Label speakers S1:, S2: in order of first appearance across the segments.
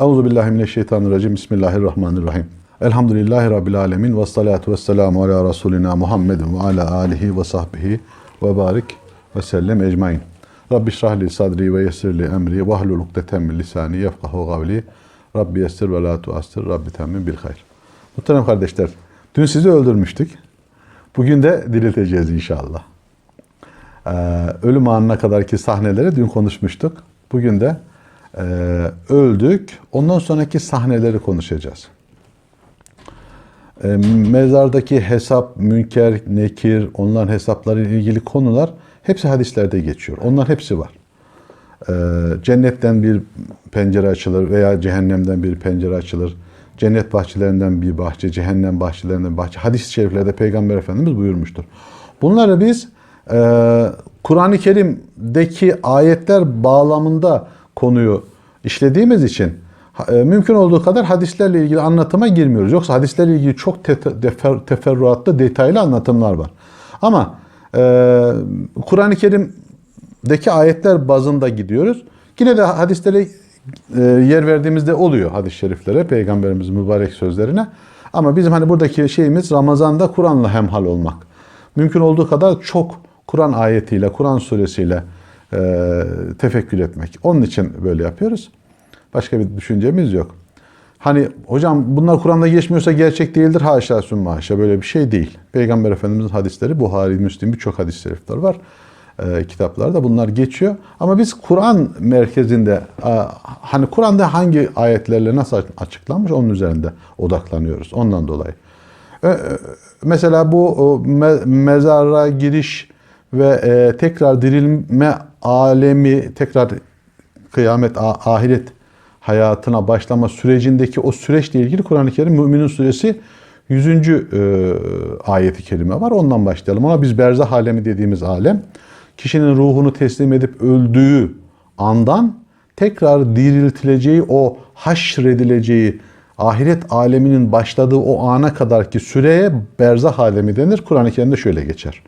S1: Euzu billahi mineşşeytanirracim. Bismillahirrahmanirrahim. Elhamdülillahi rabbil alamin ve salatu vesselamu ala rasulina Muhammedin ve ala alihi ve sahbihi ve barik ve sellem ecmaîn. Rabbi şrah sadri ve yessir li emri ve hlul ukdeten min lisani yefkahu kavli. Rabbi yessir ve la tuassir. Rabbi temmin bil hayr. Muhterem kardeşler, dün sizi öldürmüştük. Bugün de dirilteceğiz inşallah. Ee, ölüm anına kadarki sahneleri dün konuşmuştuk. Bugün de e, öldük. Ondan sonraki sahneleri konuşacağız. E, mezardaki hesap, münker, nekir, onların hesaplarıyla ilgili konular hepsi hadislerde geçiyor. Onlar hepsi var. E, cennetten bir pencere açılır veya cehennemden bir pencere açılır. Cennet bahçelerinden bir bahçe, cehennem bahçelerinden bir bahçe. Hadis-i şeriflerde Peygamber Efendimiz buyurmuştur. Bunları biz e, Kur'an-ı Kerim'deki ayetler bağlamında konuyu işlediğimiz için e, mümkün olduğu kadar hadislerle ilgili anlatıma girmiyoruz. Yoksa hadislerle ilgili çok te- tefer- teferruatlı, detaylı anlatımlar var. Ama e, Kur'an-ı Kerim'deki ayetler bazında gidiyoruz. Yine de hadislere e, yer verdiğimizde oluyor hadis-i şeriflere, peygamberimizin mübarek sözlerine. Ama bizim hani buradaki şeyimiz Ramazan'da Kur'an'la hemhal olmak. Mümkün olduğu kadar çok Kur'an ayetiyle, Kur'an suresiyle e, tefekkür etmek. Onun için böyle yapıyoruz. Başka bir düşüncemiz yok. Hani hocam bunlar Kur'an'da geçmiyorsa gerçek değildir. Haşa sümme haşa böyle bir şey değil. Peygamber Efendimiz'in hadisleri Buhari, Müslim birçok hadis-i şerifler var. E, kitaplarda bunlar geçiyor. Ama biz Kur'an merkezinde e, hani Kur'an'da hangi ayetlerle nasıl açıklanmış onun üzerinde odaklanıyoruz. Ondan dolayı. E, mesela bu me, mezara giriş ve e, tekrar dirilme alemi, tekrar kıyamet, ahiret hayatına başlama sürecindeki o süreçle ilgili Kur'an-ı Kerim Müminin Suresi 100. E, ayeti kerime var. Ondan başlayalım. Ona biz berzah alemi dediğimiz alem kişinin ruhunu teslim edip öldüğü andan tekrar diriltileceği o haşredileceği ahiret aleminin başladığı o ana kadarki süreye berzah alemi denir. Kur'an-ı Kerim'de şöyle geçer.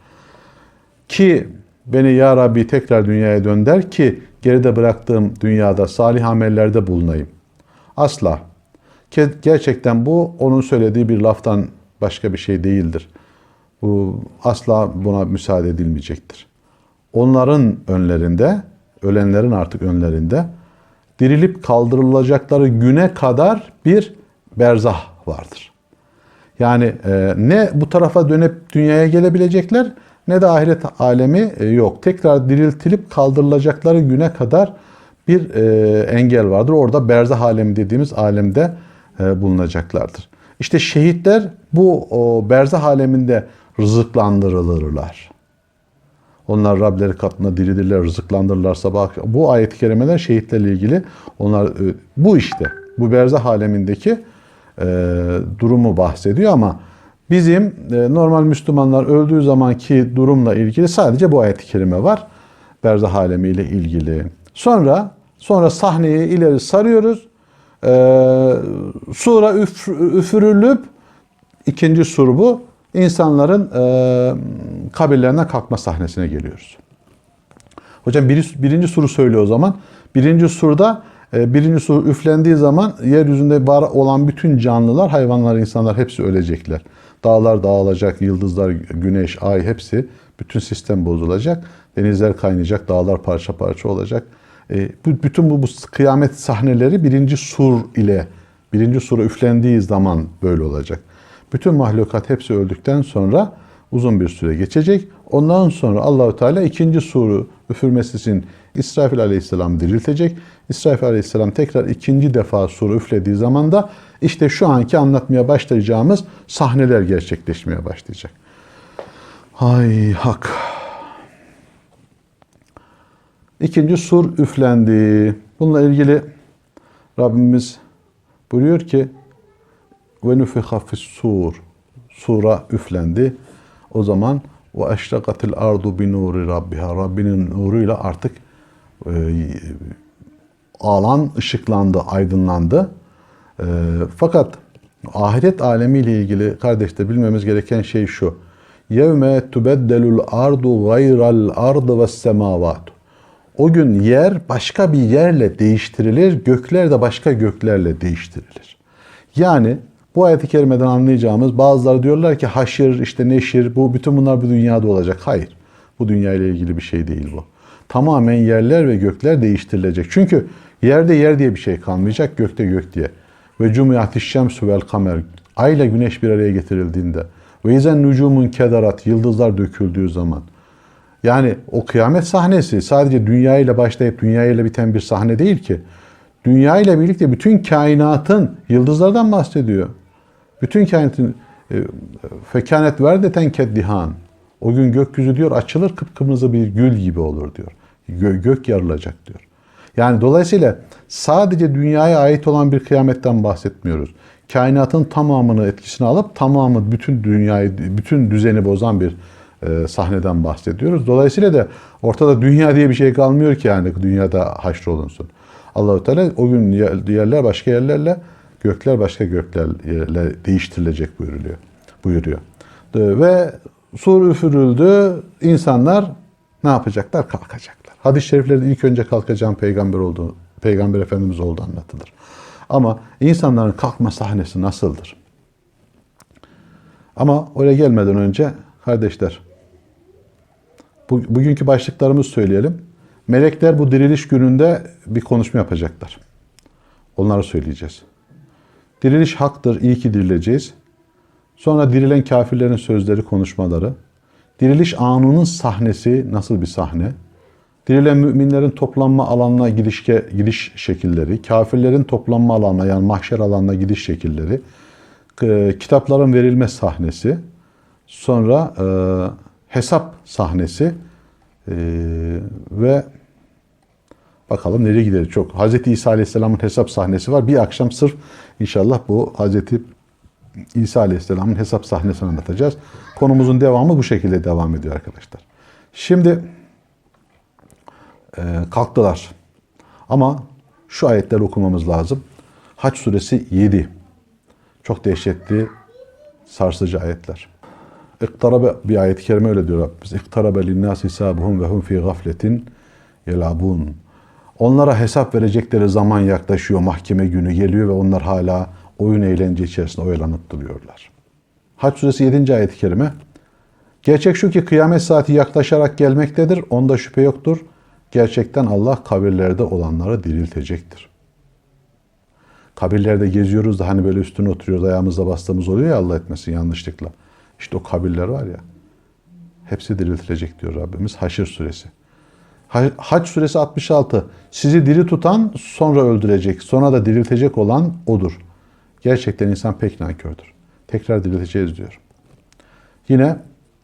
S1: Ki beni ya Rabbi tekrar dünyaya dönder ki geride bıraktığım dünyada salih amellerde bulunayım. Asla. Gerçekten bu onun söylediği bir laftan başka bir şey değildir. Bu asla buna müsaade edilmeyecektir. Onların önlerinde, ölenlerin artık önlerinde dirilip kaldırılacakları güne kadar bir berzah vardır. Yani e, ne bu tarafa dönüp dünyaya gelebilecekler ne de ahiret alemi e, yok. Tekrar diriltilip kaldırılacakları güne kadar bir e, engel vardır. Orada berzah alemi dediğimiz alemde e, bulunacaklardır. İşte şehitler bu berzah aleminde rızıklandırılırlar. Onlar Rableri katında diridirler, rızıklandırırlar sabah. Bu ayet-i kerimeler şehitlerle ilgili. Onlar bu işte, bu berzah alemindeki e, durumu bahsediyor ama bizim e, normal Müslümanlar öldüğü zamanki durumla ilgili sadece bu ayet-i kerime var. Berzah alemiyle ilgili. Sonra sonra sahneyi ileri sarıyoruz. E, sura üf, üfürülüp ikinci sur bu. İnsanların e, kabirlerine kalkma sahnesine geliyoruz. Hocam bir, birinci suru söylüyor o zaman. Birinci surda e, birinci sur üflendiği zaman yeryüzünde var olan bütün canlılar, hayvanlar, insanlar hepsi ölecekler. Dağlar dağılacak, yıldızlar, güneş, ay hepsi bütün sistem bozulacak. Denizler kaynayacak, dağlar parça parça olacak. E, bu- bütün bu, bu kıyamet sahneleri birinci sur ile birinci sura üflendiği zaman böyle olacak. Bütün mahlukat hepsi öldükten sonra uzun bir süre geçecek. Ondan sonra Allahü Teala ikinci suru üfürmesi için İsrafil Aleyhisselam diriltecek. İsrafil Aleyhisselam tekrar ikinci defa suru üflediği zaman da işte şu anki anlatmaya başlayacağımız sahneler gerçekleşmeye başlayacak. Hay hak. İkinci sur üflendi. Bununla ilgili Rabbimiz buyuruyor ki ve nufiha sur sura üflendi. O zaman ve eşrakatil ardu bi nuri rabbiha Rabbinin nuruyla artık e, alan ışıklandı, aydınlandı. E, fakat ahiret alemiyle ilgili kardeşler bilmemiz gereken şey şu. Yevme tubeddelul ardu gayral ardı ve semavatu. O gün yer başka bir yerle değiştirilir, gökler de başka göklerle değiştirilir. Yani bu ayet-i kerimeden anlayacağımız bazıları diyorlar ki haşir, işte neşir, bu bütün bunlar bu dünyada olacak. Hayır. Bu dünya ile ilgili bir şey değil bu. Tamamen yerler ve gökler değiştirilecek. Çünkü yerde yer diye bir şey kalmayacak, gökte gök diye. Ve cumiyatiş şemsu vel kamer. Ay ile güneş bir araya getirildiğinde. Ve izen nucumun kedarat. Yıldızlar döküldüğü zaman. Yani o kıyamet sahnesi sadece dünya ile başlayıp dünya ile biten bir sahne değil ki. Dünya ile birlikte bütün kainatın yıldızlardan bahsediyor. Bütün kainatın e, fekanet verdeten keddihan. O gün gökyüzü diyor açılır kıpkırmızı bir gül gibi olur diyor. Gö- gök yarılacak diyor. Yani dolayısıyla sadece dünyaya ait olan bir kıyametten bahsetmiyoruz. Kainatın tamamını etkisine alıp tamamı bütün dünyayı, bütün düzeni bozan bir e, sahneden bahsediyoruz. Dolayısıyla da ortada dünya diye bir şey kalmıyor ki yani dünyada haşrolunsun. Allahu Teala o gün yer- yerler başka yerlerle, gökler başka göklerle değiştirilecek buyuruyor. buyuruyor. Ve sur üfürüldü, insanlar ne yapacaklar? Kalkacaklar. Hadis-i şeriflerde ilk önce kalkacağım peygamber olduğu, peygamber efendimiz olduğu anlatılır. Ama insanların kalkma sahnesi nasıldır? Ama oraya gelmeden önce kardeşler, bu, bugünkü başlıklarımızı söyleyelim. Melekler bu diriliş gününde bir konuşma yapacaklar. Onları söyleyeceğiz. Diriliş haktır, iyi ki dirileceğiz. Sonra dirilen kafirlerin sözleri, konuşmaları. Diriliş anının sahnesi nasıl bir sahne? Dirilen müminlerin toplanma alanına gidiş, gidiş şekilleri, kafirlerin toplanma alanına yani mahşer alanına gidiş şekilleri, e, kitapların verilme sahnesi, sonra e, hesap sahnesi e, ve bakalım nereye gideriz çok. Hz. İsa Aleyhisselam'ın hesap sahnesi var. Bir akşam sırf inşallah bu Hz. İsa Aleyhisselam'ın hesap sahnesini anlatacağız. Konumuzun devamı bu şekilde devam ediyor arkadaşlar. Şimdi kalktılar. Ama şu ayetleri okumamız lazım. Haç suresi 7. Çok dehşetli, sarsıcı ayetler. İktarabe bir ayet-i kerime öyle diyor Rabbimiz. İktarabe linnâs hisabuhum ve hum fî gafletin yelabun. Onlara hesap verecekleri zaman yaklaşıyor, mahkeme günü geliyor ve onlar hala oyun eğlence içerisinde oyalanıp duruyorlar. Haç suresi 7. ayet-i kerime. Gerçek şu ki kıyamet saati yaklaşarak gelmektedir. Onda şüphe yoktur. Gerçekten Allah kabirlerde olanları diriltecektir. Kabirlerde geziyoruz da hani böyle üstüne oturuyoruz ayağımızla bastığımız oluyor ya Allah etmesin yanlışlıkla. İşte o kabirler var ya hepsi diriltilecek diyor Rabbimiz Haşr suresi. Ha- Hac suresi 66. Sizi diri tutan sonra öldürecek, sonra da diriltecek olan odur. Gerçekten insan pek nankördür. Tekrar dirilteceğiz diyor. Yine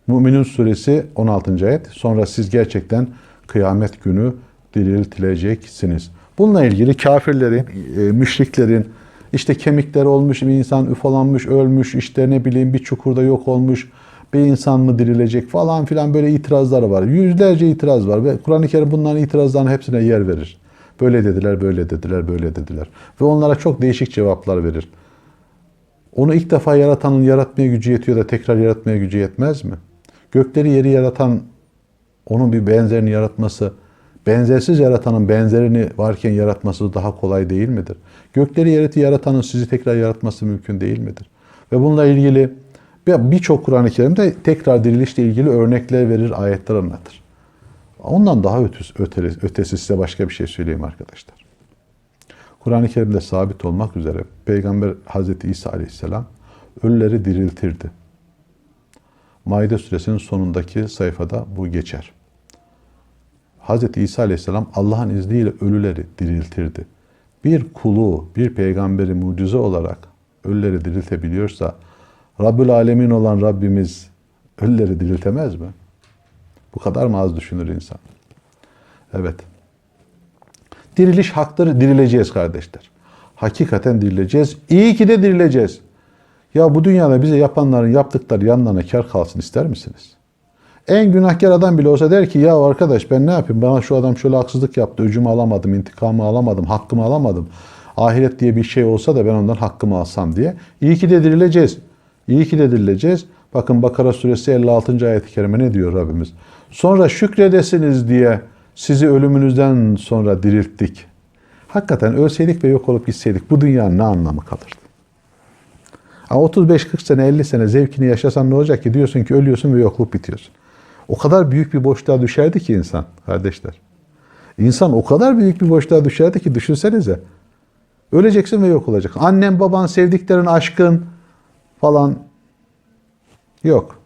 S1: Müminun suresi 16. ayet. Sonra siz gerçekten kıyamet günü diriltileceksiniz. Bununla ilgili kafirlerin, e, müşriklerin, işte kemikleri olmuş bir insan üfalanmış, ölmüş, işte ne bileyim bir çukurda yok olmuş, bir insan mı dirilecek falan filan böyle itirazlar var. Yüzlerce itiraz var ve Kur'an-ı Kerim bunların itirazlarının hepsine yer verir. Böyle dediler, böyle dediler, böyle dediler. Ve onlara çok değişik cevaplar verir. Onu ilk defa yaratanın yaratmaya gücü yetiyor da tekrar yaratmaya gücü yetmez mi? Gökleri yeri yaratan onun bir benzerini yaratması, benzersiz yaratanın benzerini varken yaratması daha kolay değil midir? Gökleri yeri yaratanın sizi tekrar yaratması mümkün değil midir? Ve bununla ilgili bir- birçok Kur'an-ı Kerim'de tekrar dirilişle ilgili örnekler verir, ayetler anlatır. Ondan daha ötesi, ötesi, ötesi size başka bir şey söyleyeyim arkadaşlar. Kur'an-ı Kerim'de sabit olmak üzere Peygamber Hazreti İsa Aleyhisselam ölüleri diriltirdi. Maide suresinin sonundaki sayfada bu geçer. Hazreti İsa Aleyhisselam Allah'ın izniyle ölüleri diriltirdi. Bir kulu, bir peygamberi mucize olarak ölüleri diriltebiliyorsa Rabbül Alemin olan Rabbimiz ölüleri diriltemez mi? Bu kadar mı az düşünür insan? Evet. Diriliş haktır, dirileceğiz kardeşler. Hakikaten dirileceğiz. İyi ki de dirileceğiz. Ya bu dünyada bize yapanların yaptıkları yanlarına kar kalsın ister misiniz? En günahkar adam bile olsa der ki ya arkadaş ben ne yapayım bana şu adam şöyle haksızlık yaptı öcümü alamadım intikamı alamadım hakkımı alamadım. Ahiret diye bir şey olsa da ben ondan hakkımı alsam diye. İyi ki de dirileceğiz. İyi ki de dirileceğiz. Bakın Bakara suresi 56. ayet-i kerime ne diyor Rabbimiz? Sonra şükredesiniz diye Sizi ölümünüzden sonra dirilttik. Hakikaten ölseydik ve yok olup gitseydik bu dünyanın ne anlamı kalırdı? Ama 35-40 sene 50 sene zevkini yaşasan ne olacak ki? Diyorsun ki ölüyorsun ve yokluk bitiyorsun. O kadar büyük bir boşluğa düşerdi ki insan kardeşler. İnsan o kadar büyük bir boşluğa düşerdi ki düşünsenize. Öleceksin ve yok olacaksın. Annen, baban, sevdiklerin, aşkın falan yok.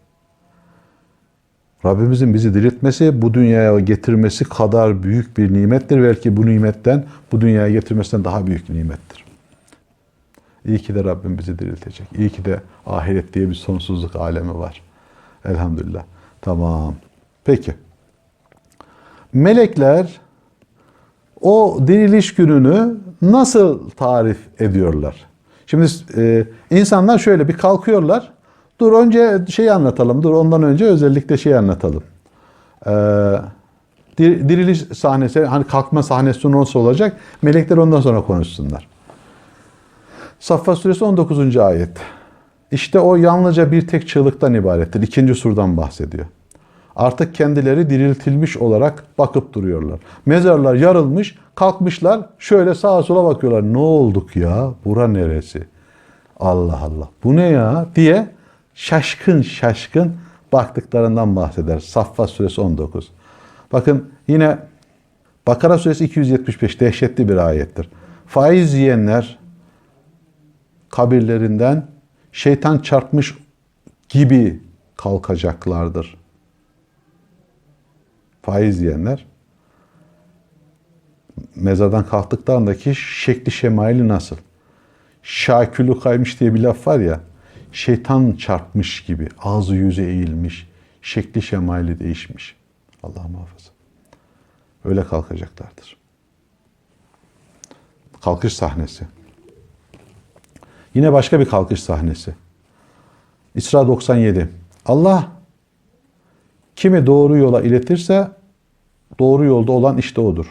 S1: Rabbimizin bizi diriltmesi, bu dünyaya getirmesi kadar büyük bir nimettir. Belki bu nimetten, bu dünyaya getirmesinden daha büyük nimettir. İyi ki de Rabbim bizi diriltecek. İyi ki de ahiret diye bir sonsuzluk alemi var. Elhamdülillah. Tamam. Peki. Melekler o diriliş gününü nasıl tarif ediyorlar? Şimdi e, insanlar şöyle bir kalkıyorlar. Dur önce şeyi anlatalım. Dur ondan önce özellikle şeyi anlatalım. Ee, dir- diriliş sahnesi, hani kalkma sahnesi nasıl olacak? Melekler ondan sonra konuşsunlar. Saffat suresi 19. ayet. İşte o yalnızca bir tek çığlıktan ibarettir. İkinci surdan bahsediyor. Artık kendileri diriltilmiş olarak bakıp duruyorlar. Mezarlar yarılmış, kalkmışlar, şöyle sağa sola bakıyorlar. Ne olduk ya? Bura neresi? Allah Allah. Bu ne ya? diye şaşkın şaşkın baktıklarından bahseder. Saffat suresi 19. Bakın yine Bakara suresi 275 dehşetli bir ayettir. Faiz yiyenler kabirlerinden şeytan çarpmış gibi kalkacaklardır. Faiz yiyenler mezardan kalktıklarındaki şekli şemaili nasıl? Şakülü kaymış diye bir laf var ya, şeytan çarpmış gibi, ağzı yüzü eğilmiş, şekli şemaili değişmiş. Allah muhafaza. Öyle kalkacaklardır. Kalkış sahnesi. Yine başka bir kalkış sahnesi. İsra 97. Allah kimi doğru yola iletirse doğru yolda olan işte odur.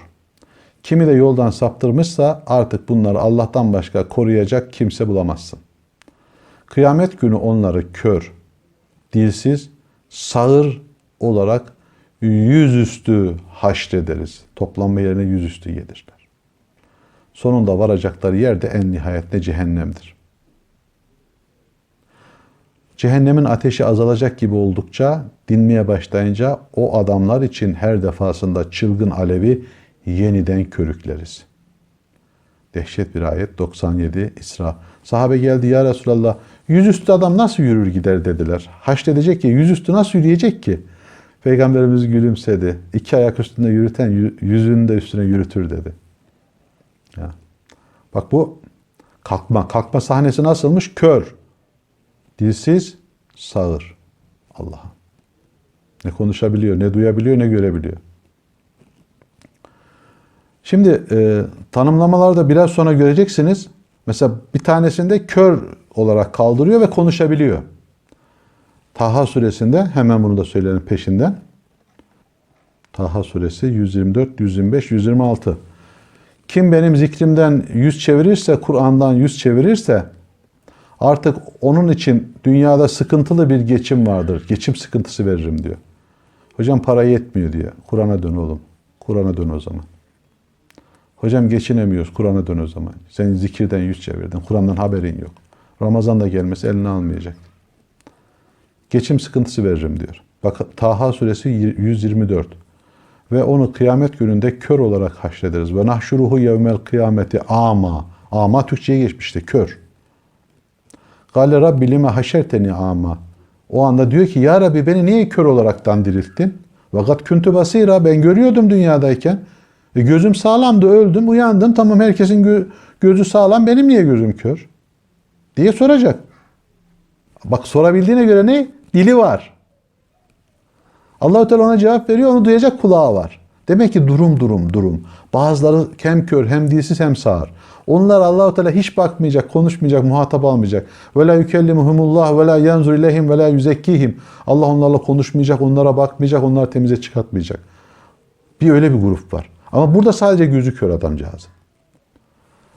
S1: Kimi de yoldan saptırmışsa artık bunları Allah'tan başka koruyacak kimse bulamazsın. Kıyamet günü onları kör, dilsiz, sağır olarak yüzüstü haşrederiz. Toplanma yerine yüzüstü gelirler. Sonunda varacakları yer de en nihayetinde cehennemdir. Cehennemin ateşi azalacak gibi oldukça dinmeye başlayınca o adamlar için her defasında çılgın alevi yeniden körükleriz. Dehşet bir ayet 97 İsra. Sahabe geldi ya Resulallah yüzüstü adam nasıl yürür gider dediler. Haşredecek ki yüzüstü nasıl yürüyecek ki? Peygamberimiz gülümsedi. İki ayak üstünde yürüten yüzünü de üstüne yürütür dedi. Ya. Bak bu kalkma. Kalkma sahnesi nasılmış? Kör. Dilsiz, sağır. Allah'ım. Ne konuşabiliyor, ne duyabiliyor, ne görebiliyor. Şimdi e, tanımlamalarda biraz sonra göreceksiniz. Mesela bir tanesinde kör olarak kaldırıyor ve konuşabiliyor. Taha suresinde hemen bunu da söyleyelim peşinden. Taha suresi 124, 125, 126. Kim benim zikrimden yüz çevirirse, Kur'an'dan yüz çevirirse artık onun için dünyada sıkıntılı bir geçim vardır. Geçim sıkıntısı veririm diyor. Hocam para yetmiyor diyor. Kur'an'a dön oğlum. Kur'an'a dön o zaman. Hocam geçinemiyoruz. Kur'an'a dön o zaman. Sen zikirden yüz çevirdin. Kur'an'dan haberin yok. Ramazan da gelmesi eline almayacak. Geçim sıkıntısı veririm diyor. Bak Taha suresi 124. Ve onu kıyamet gününde kör olarak haşrederiz. Ve nahşuruhu yevmel kıyameti ama. Ama Türkçe'ye geçmişti. Kör. Gale Rabbi lime haşerteni ama. O anda diyor ki ya Rabbi beni niye kör olaraktan dirilttin? Vakat küntü basira ben görüyordum dünyadayken. E gözüm sağlamdı öldüm uyandım tamam herkesin gö- gözü sağlam benim niye gözüm kör? Diye soracak. Bak sorabildiğine göre ne? Dili var. Allahu Teala ona cevap veriyor, onu duyacak kulağı var. Demek ki durum durum durum. Bazıları hem kör hem dilsiz hem sağır. Onlar Allahu Teala hiç bakmayacak, konuşmayacak, muhatap almayacak. Ve la yukellimuhumullah ve la yanzur ileyhim ve la yuzekkihim. Allah onlarla konuşmayacak, onlara bakmayacak, onları temize çıkartmayacak. Bir öyle bir grup var. Ama burada sadece gözü kör adamcağız.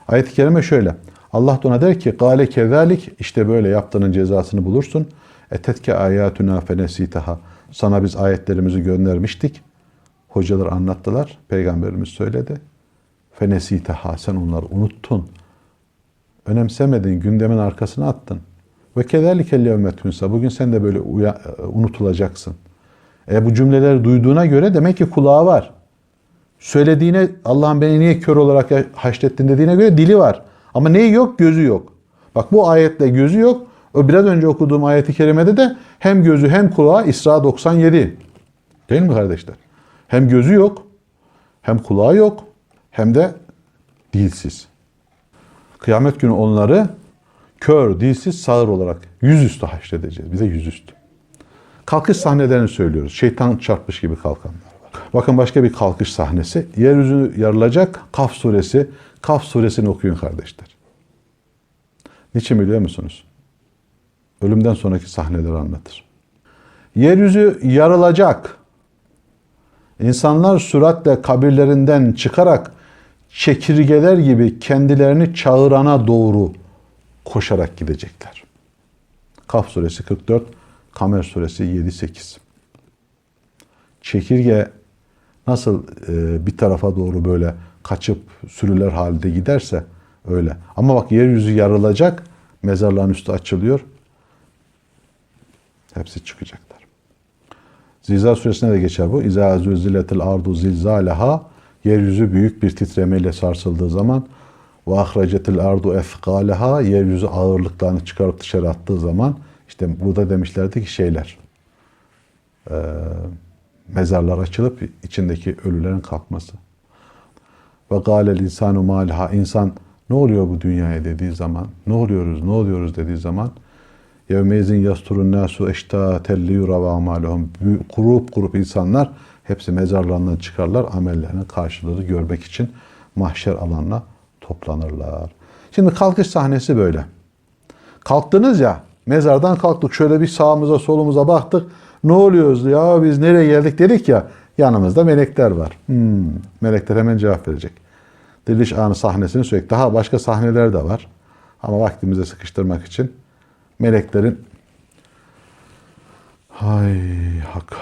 S1: Ayet-i kerime şöyle. Allah da ona der ki gale kezalik işte böyle yaptığının cezasını bulursun. Etetke ayatuna fenesitaha. Sana biz ayetlerimizi göndermiştik. Hocalar anlattılar. Peygamberimiz söyledi. Fenesiteha sen onları unuttun. Önemsemedin, gündemin arkasına attın. Ve kederlikel yevmetünsa. Bugün sen de böyle uya- unutulacaksın. E bu cümleleri duyduğuna göre demek ki kulağı var. Söylediğine Allah'ım beni niye kör olarak haşrettin dediğine göre dili var. Ama neyi yok? Gözü yok. Bak bu ayetle gözü yok. O biraz önce okuduğum ayeti kerimede de hem gözü hem kulağı İsra 97. Değil mi kardeşler? Hem gözü yok, hem kulağı yok, hem de dilsiz. Kıyamet günü onları kör, dilsiz, sağır olarak yüzüstü haşredeceğiz. Bize yüzüstü. Kalkış sahnelerini söylüyoruz. Şeytan çarpmış gibi kalkanlar var. Bakın başka bir kalkış sahnesi. Yeryüzü yarılacak. Kaf suresi. Kaf suresini okuyun kardeşler. Niçin biliyor musunuz? Ölümden sonraki sahneleri anlatır. Yeryüzü yarılacak. İnsanlar süratle kabirlerinden çıkarak çekirgeler gibi kendilerini çağırana doğru koşarak gidecekler. Kaf suresi 44, Kamer suresi 7-8. Çekirge nasıl e, bir tarafa doğru böyle kaçıp sürüler halinde giderse öyle. Ama bak yeryüzü yarılacak, mezarların üstü açılıyor. Hepsi çıkacaklar. Zilzal suresine de geçer bu. İza zülziletil ardu zilzaleha yeryüzü büyük bir titremeyle sarsıldığı zaman ve ahracetil ardu efkaleha yeryüzü ağırlıklarını çıkarıp dışarı attığı zaman işte burada demişlerdi ki şeyler e, mezarlar açılıp içindeki ölülerin kalkması. Ve gâlel insanu mâliha insan ne oluyor bu dünyaya dediği zaman, ne oluyoruz, ne oluyoruz dediği zaman Yevmeyzin yasturun nasu eştâten liyura ve amalehum. Kurup kurup insanlar hepsi mezarlarından çıkarlar. Amellerinin karşılığı görmek için mahşer alanına toplanırlar. Şimdi kalkış sahnesi böyle. Kalktınız ya, mezardan kalktık. Şöyle bir sağımıza solumuza baktık. Ne oluyoruz ya biz nereye geldik dedik ya. Yanımızda melekler var. Hmm, melekler hemen cevap verecek. Diriliş anı sahnesini sürekli. Daha başka sahneler de var. Ama vaktimize sıkıştırmak için meleklerin hay hak.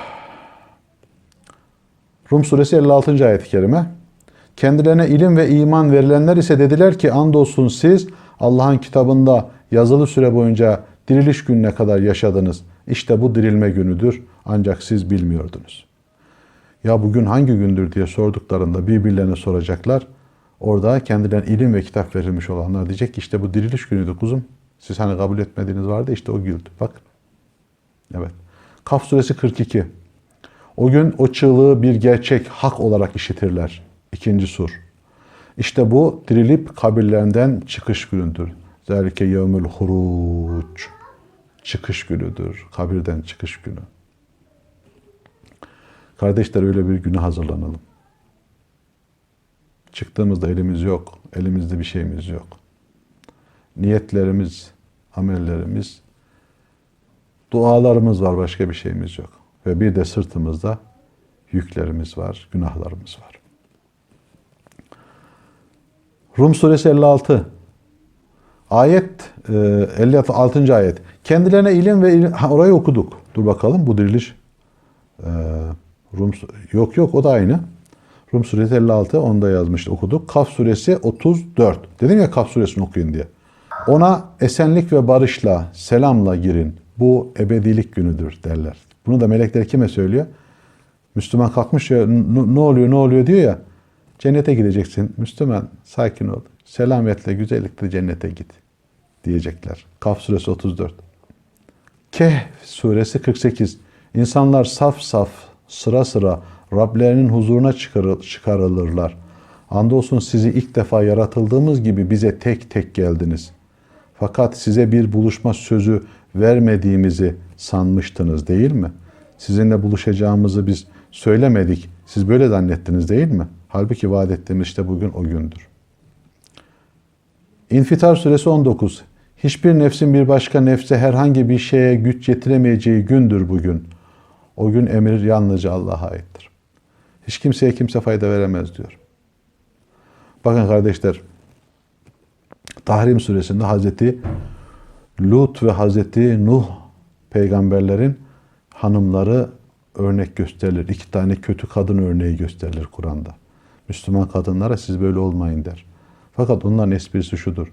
S1: Rum suresi 56. ayet-i kerime. Kendilerine ilim ve iman verilenler ise dediler ki andolsun siz Allah'ın kitabında yazılı süre boyunca diriliş gününe kadar yaşadınız. İşte bu dirilme günüdür ancak siz bilmiyordunuz. Ya bugün hangi gündür diye sorduklarında birbirlerine soracaklar. Orada kendilerine ilim ve kitap verilmiş olanlar diyecek ki işte bu diriliş günüydü kuzum. Siz hani kabul etmediğiniz vardı işte o güldü. Bak. Evet. Kaf suresi 42. O gün o çığlığı bir gerçek hak olarak işitirler. İkinci sur. İşte bu dirilip kabirlerinden çıkış günüdür. Zelike yevmül huruç. Çıkış günüdür. Kabirden çıkış günü. Kardeşler öyle bir güne hazırlanalım. Çıktığımızda elimiz yok. Elimizde bir şeyimiz yok. Niyetlerimiz, amellerimiz, dualarımız var. Başka bir şeyimiz yok. Ve bir de sırtımızda yüklerimiz var, günahlarımız var. Rum suresi 56. Ayet e, 56. ayet. Kendilerine ilim ve ilim, ha, orayı okuduk. Dur bakalım bu diriliş. E, Rum yok yok o da aynı. Rum suresi 56 onu da yazmıştı okuduk. Kaf suresi 34. Dedim ya Kaf suresini okuyun diye. Ona esenlik ve barışla, selamla girin. Bu ebedilik günüdür derler. Bunu da melekler kime söylüyor? Müslüman kalkmış ya ne oluyor ne oluyor diyor ya. Cennete gideceksin. Müslüman sakin ol. Selametle, güzellikle cennete git diyecekler. Kaf suresi 34. Kehf suresi 48. İnsanlar saf saf, sıra sıra Rablerinin huzuruna çıkarı- çıkarılırlar. Andolsun sizi ilk defa yaratıldığımız gibi bize tek tek geldiniz. Fakat size bir buluşma sözü vermediğimizi sanmıştınız değil mi? Sizinle buluşacağımızı biz söylemedik. Siz böyle zannettiniz değil mi? Halbuki vaat ettiğimiz işte bugün o gündür. İnfitar suresi 19. Hiçbir nefsin bir başka nefse herhangi bir şeye güç yetiremeyeceği gündür bugün. O gün emir yalnızca Allah'a aittir. Hiç kimseye kimse fayda veremez diyor. Bakın kardeşler, Tahrim suresinde Hazreti Lut ve Hazreti Nuh peygamberlerin hanımları örnek gösterilir. İki tane kötü kadın örneği gösterilir Kur'an'da. Müslüman kadınlara siz böyle olmayın der. Fakat onların esprisi şudur.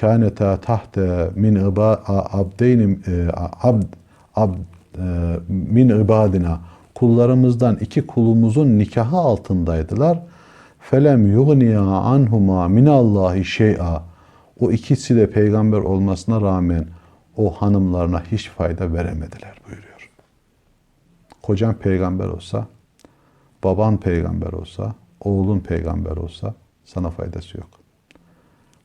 S1: Kâneta tahte min iba abdeyni e, abd, abd e, min ibadina kullarımızdan iki kulumuzun nikahı altındaydılar. Felem yugniya anhuma minallahi şey'a. O ikisi de peygamber olmasına rağmen o hanımlarına hiç fayda veremediler buyuruyor. Kocan peygamber olsa, baban peygamber olsa, oğlun peygamber olsa sana faydası yok.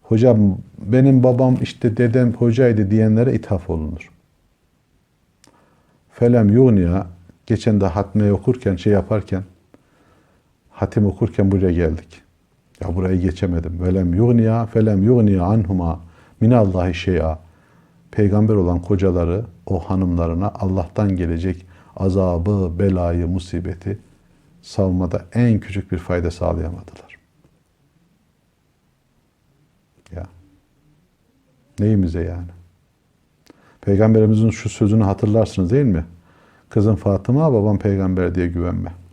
S1: Hocam benim babam işte dedem hocaydı diyenlere ithaf olunur. Felem yugniya geçen de hatme okurken şey yaparken hatim okurken buraya geldik. Ya burayı geçemedim. Velem yugniya felem yugniya anhuma minallahi şey'a. Peygamber olan kocaları o hanımlarına Allah'tan gelecek azabı, belayı, musibeti savmada en küçük bir fayda sağlayamadılar. Ya. Neyimize yani? Peygamberimizin şu sözünü hatırlarsınız değil mi? Kızım Fatıma, babam peygamber diye güvenme.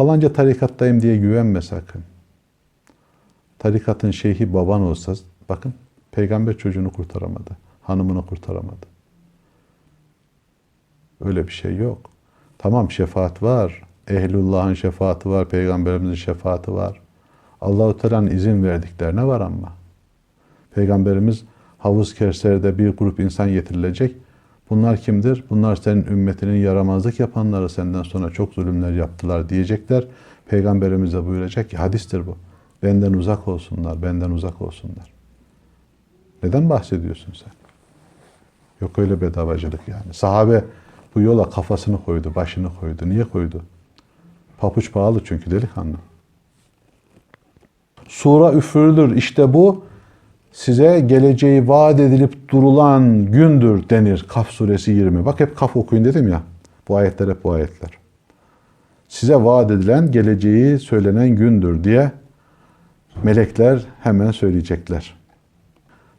S1: Falanca tarikattayım diye güvenme sakın. Tarikatın şeyhi baban olsa, bakın peygamber çocuğunu kurtaramadı. Hanımını kurtaramadı. Öyle bir şey yok. Tamam şefaat var. Ehlullah'ın şefaati var. Peygamberimizin şefaati var. Allahu Teala'nın izin verdiklerine var ama. Peygamberimiz Havuz Kevser'de bir grup insan getirilecek. Bunlar kimdir? Bunlar senin ümmetinin yaramazlık yapanları senden sonra çok zulümler yaptılar diyecekler. Peygamberimiz de buyuracak ki hadistir bu. Benden uzak olsunlar, benden uzak olsunlar. Neden bahsediyorsun sen? Yok öyle bedavacılık yani. Sahabe bu yola kafasını koydu, başını koydu. Niye koydu? Papuç pahalı çünkü delikanlı. Sura üfürülür. İşte bu size geleceği vaat edilip durulan gündür denir. Kaf suresi 20. Bak hep kaf okuyun dedim ya. Bu ayetler hep bu ayetler. Size vaat edilen geleceği söylenen gündür diye melekler hemen söyleyecekler.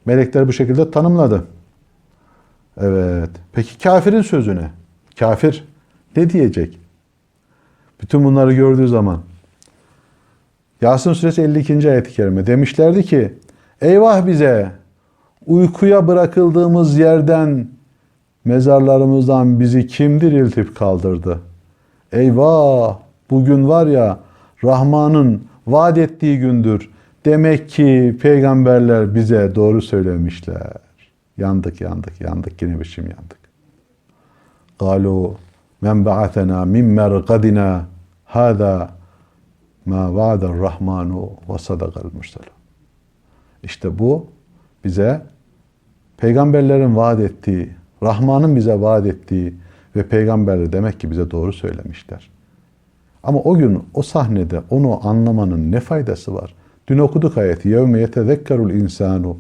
S1: Melekler bu şekilde tanımladı. Evet. Peki kafirin sözü ne? Kafir ne diyecek? Bütün bunları gördüğü zaman Yasin suresi 52. ayet-i kerime demişlerdi ki Eyvah bize uykuya bırakıldığımız yerden mezarlarımızdan bizi kim diriltip kaldırdı? Eyvah bugün var ya Rahman'ın vaat ettiği gündür. Demek ki peygamberler bize doğru söylemişler. Yandık yandık yandık yine biçim yandık. Men ba'athena min merqadina hada ma va'da rahmanu ve sadakal mursalun. İşte bu bize peygamberlerin vaat ettiği, Rahman'ın bize vaat ettiği ve peygamberler demek ki bize doğru söylemişler. Ama o gün o sahnede onu anlamanın ne faydası var? Dün okuduk ayeti. يَوْمَ يَتَذَكَّرُ الْاِنْسَانُ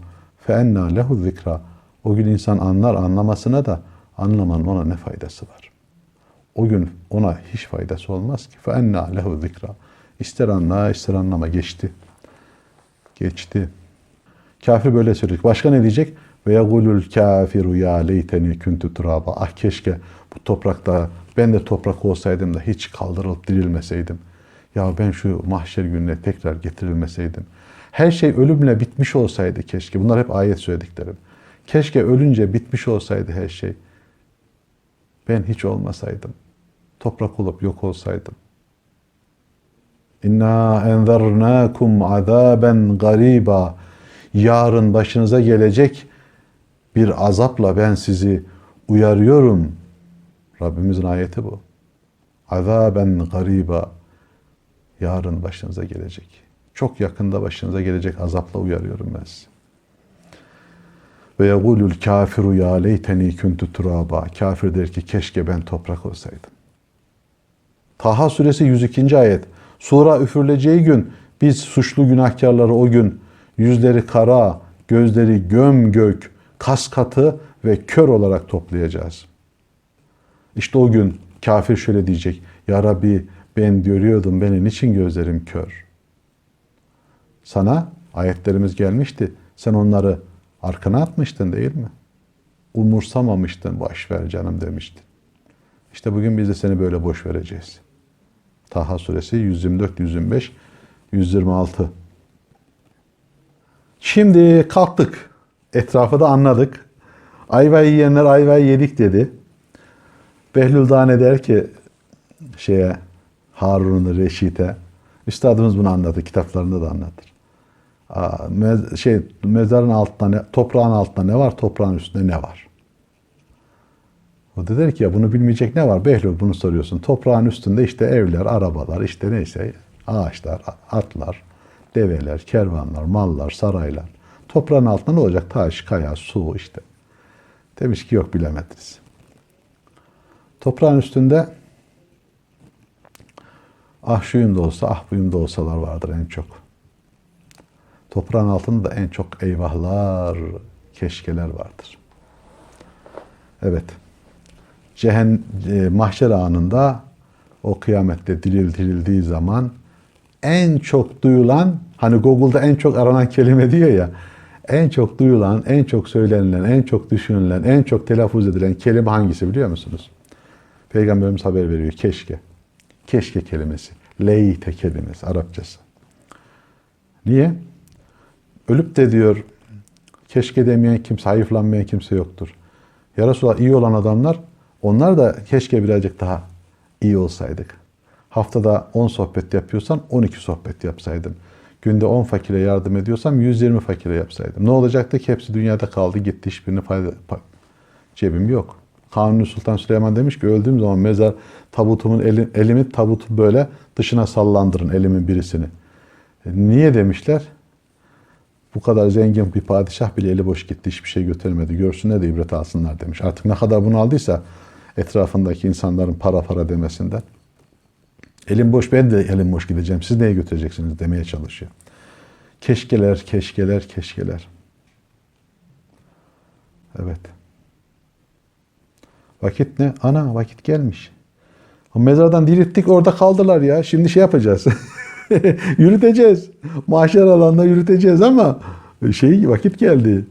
S1: فَاَنَّا lehu zikra. O gün insan anlar anlamasına da anlamanın ona ne faydası var? O gün ona hiç faydası olmaz ki. فَاَنَّا lehu zikra. İster anla ister anlama geçti. Geçti. Kafir böyle söyleyecek. Başka ne diyecek? Ve yegulul kafiru ya leyteni kuntu turaba. Ah keşke bu toprakta ben de toprak olsaydım da hiç kaldırılıp dirilmeseydim. Ya ben şu mahşer gününe tekrar getirilmeseydim. Her şey ölümle bitmiş olsaydı keşke. Bunlar hep ayet söylediklerim. Keşke ölünce bitmiş olsaydı her şey. Ben hiç olmasaydım. Toprak olup yok olsaydım. İnna enzernakum azaben gariba. Yarın başınıza gelecek bir azapla ben sizi uyarıyorum. Rabbimizin ayeti bu. Azaben gariba. Yarın başınıza gelecek. Çok yakında başınıza gelecek azapla uyarıyorum ben sizi. Ve yegulul kafiru ya leyteni kuntu turaba. Kafir der ki keşke ben toprak olsaydım. Taha suresi 102. ayet. Sura üfürüleceği gün biz suçlu günahkarları o gün yüzleri kara, gözleri göm gök, kas katı ve kör olarak toplayacağız. İşte o gün kafir şöyle diyecek. Ya Rabbi ben görüyordum, benim için gözlerim kör. Sana ayetlerimiz gelmişti. Sen onları arkana atmıştın değil mi? Umursamamıştın, boş ver canım demiştin. İşte bugün biz de seni böyle boş vereceğiz. Taha suresi 124, 125, 126. Şimdi kalktık. Etrafı da anladık. Ayvayı yiyenler ayvayı yedik dedi. Behlül daha ne der ki şeye Harun'u Reşit'e. Üstadımız bunu anlatır. Kitaplarında da anlatır. Mez- şey mezarın altında ne, toprağın altında ne var, toprağın üstünde ne var? O da der ki ya bunu bilmeyecek ne var? Behlül bunu soruyorsun. Toprağın üstünde işte evler, arabalar, işte neyse ağaçlar, atlar, develer, kervanlar, mallar, saraylar. Toprağın altında ne olacak? Taş, kaya, su işte. Demiş ki yok bilemediniz. Toprağın üstünde ah şuyum da olsa, ah buyum da olsalar vardır en çok. Toprağın altında da en çok eyvahlar, keşkeler vardır. Evet. Cehen, e, mahşer anında o kıyamette diril dirildiği zaman en çok duyulan, hani Google'da en çok aranan kelime diyor ya, en çok duyulan, en çok söylenilen, en çok düşünülen, en çok telaffuz edilen kelime hangisi biliyor musunuz? Peygamberimiz haber veriyor. Keşke. Keşke kelimesi. Leyte kelimesi Arapçası. Niye? Ölüp de diyor keşke demeyen kimse, hayıflanmayan kimse yoktur. Ya Resulallah iyi olan adamlar onlar da keşke birazcık daha iyi olsaydık. Haftada 10 sohbet yapıyorsan 12 sohbet yapsaydım. Günde 10 fakire yardım ediyorsam 120 fakire yapsaydım. Ne olacaktı ki hepsi dünyada kaldı gitti hiçbirine fayda cebim yok. Kanuni Sultan Süleyman demiş ki öldüğüm zaman mezar tabutumun eli, elimi tabutu böyle dışına sallandırın elimin birisini. E, niye demişler? Bu kadar zengin bir padişah bile eli boş gitti, hiçbir şey götürmedi. Görsünler de ibret alsınlar demiş. Artık ne kadar bunu aldıysa etrafındaki insanların para para demesinden. Elim boş, ben de elim boş gideceğim. Siz neye götüreceksiniz demeye çalışıyor. Keşkeler, keşkeler, keşkeler. Evet. Vakit ne? Ana vakit gelmiş. O mezardan dirilttik orada kaldılar ya. Şimdi şey yapacağız. yürüteceğiz. Mahşer alanında yürüteceğiz ama şey vakit geldi.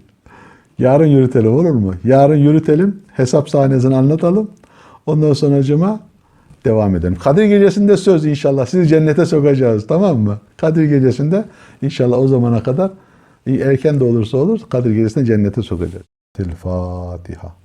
S1: Yarın yürütelim olur mu? Yarın yürütelim. Hesap sahnesini anlatalım. Ondan sonra cuma devam edelim. Kadir gecesinde söz inşallah sizi cennete sokacağız tamam mı? Kadir gecesinde inşallah o zamana kadar erken de olursa olur Kadir gecesinde cennete sokacağız. Fatiha.